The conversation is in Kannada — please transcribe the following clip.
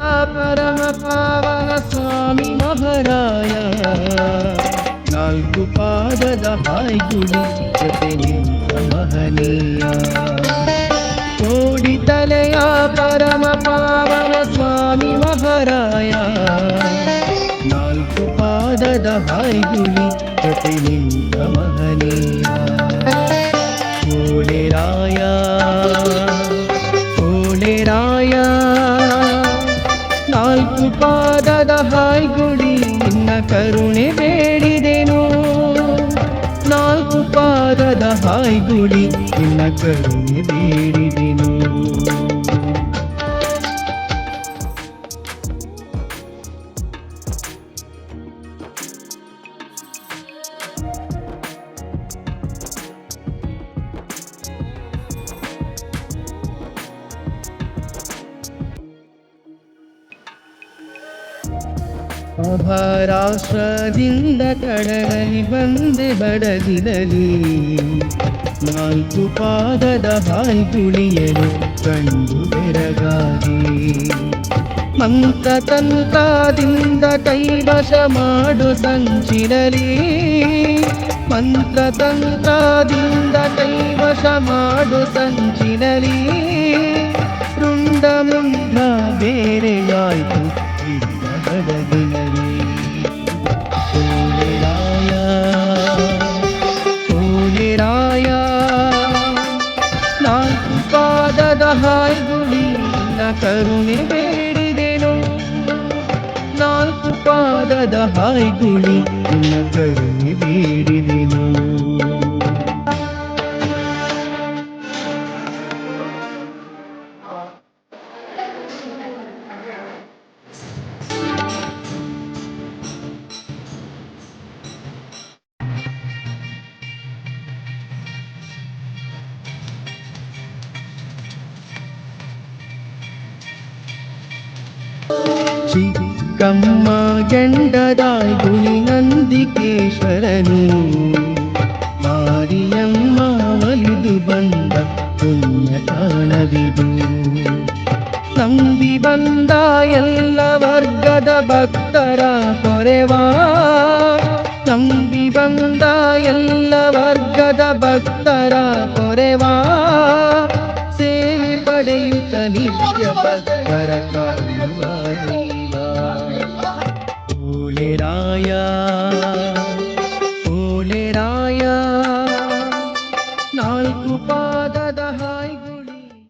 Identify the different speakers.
Speaker 1: ಪರಮ ಪಾವನ ಸ್ವಾಮಿ ಮಹಾರಾಯ ನಾಲ್ಕು ಪಾದದ ಹಾಯ್ಗುಡಿ ಜೊತೆ ನಿಂತ ಮಹನೀಯ ಕೋಡಿ ತಲೆಯ ಪರಮ ಪಾವನ ಸ್ವಾಮಿ ಮಹಾರಾಯ ನಾಲ್ಕು ಪಾದದ ಹಾಯ್ಗುಡಿ ಜೊತೆ ನಿಂತ ಮಹನೀಯ ಕೋಳೆರಾಯ ಕೋಳೆರಾಯ ಕರುಣೆ ಬೇಡಿದೆನು ನಾಲ್ಕು ಪಾದದ ಹಾಯ್ಗುಡಿ ನಿನ್ನ ಕರುಣೆ ಬೇಡಿದೆನು ಮಹಾರಾಷ್ಟ್ರದಿಂದ ಕಡಲಲ್ಲಿ ಬಂದೆ ಬಡದಿರಲಿ. ನಾಲ್ಕು ಪಾದದ ಹಾಯ್ಗುಳಿಯಲು ಕಂಡು ಬೆರಗಾಗಿ. ಮಂತ್ರ ತಂತ್ರದಿಂದ ಕೈವಶ ಮಾಡು ಸಂಚಿರಲಿ. ಮಂತ್ರ ತಂತ್ರದಿಂದ ಕೈವಶ ಮಾಡು ಸಂಚಿರಲಿ. ರುಂಡ ಮುಂಡ ಬೇರೆಯಾಯ್ತು ಪಾದದ ಹಾಯ್ಗುಳಿ ನಿನ್ನ ಕರುಣೆ ಬೇಡಿದೆನು? ನಾಲ್ಕು ಪಾದದ ಹಾಯ್ಗುಳಿ ನಿನ್ನ ಕರುಣೆ ಬೇಡಿದೆನು? ಚಿಕ್ಕಮ್ಮ ಗಂಡದಾಯ್ ಗುಣಿ ನಂದಿಕೇಶ್ವರನು. ಮಾರಿಯಮ್ಮ ಒಲಿದು ಬಂದ ಪುಣ್ಯ ಕಾಣವಿದು ನಂಬಿ ಬಂದ ಎಲ್ಲ ವರ್ಗದ ಭಕ್ತರ ಕೊರೆವಾ. ನಂಬಿ ಬಂದ ಎಲ್ಲ ವರ್ಗದ ಭಕ್ತರ ಕೊರೆವಾ. ಸೇವೆ ಪಡೆಯುತ್ತ ನಿತ್ಯ ಭಕ್ತರ